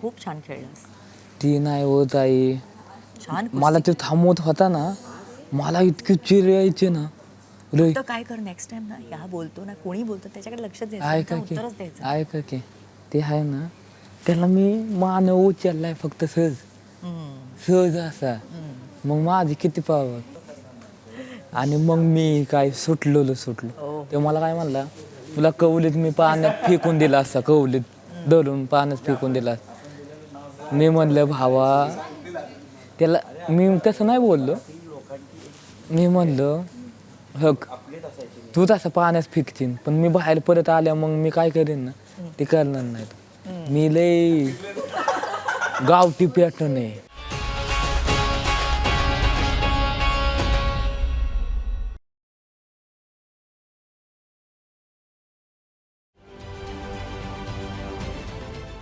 खूप छान खेळलास ती नाही होत आई छान मला ते थांबवत होता ना मला इतके चिर यायचे ना. लय. तर काय कर नेक्स्ट टाइम ना ह्या बोलतो ना कोणी बोलतो त्याच्याकडे लक्ष द्यायचं ऐका त्याचं की उत्तरच द्यायचं ऐका की. ते आहे ना त्याला मी मान उचललाय फक्त सहज. हम्म, सहज असा. हम्म. मग माझी किती पावर आणि मग मी काय सुटलो सुटलो. हो. ते मला काय म्हणला तुला कवलीत मी पाण्यात फेकून दिला असता कवलीत धरून पाण्यात फेकून दिला असता. मी म्हणलं भावा त्याला मी तसं नाही बोललो. मी म्हणलं हक तू तसं पाण्यात फिकतीन पण मी बाहेर परत आल्या मग मी काय करेन ना? ते करणार नाही मी लय गावठी पॅटर्न आहे.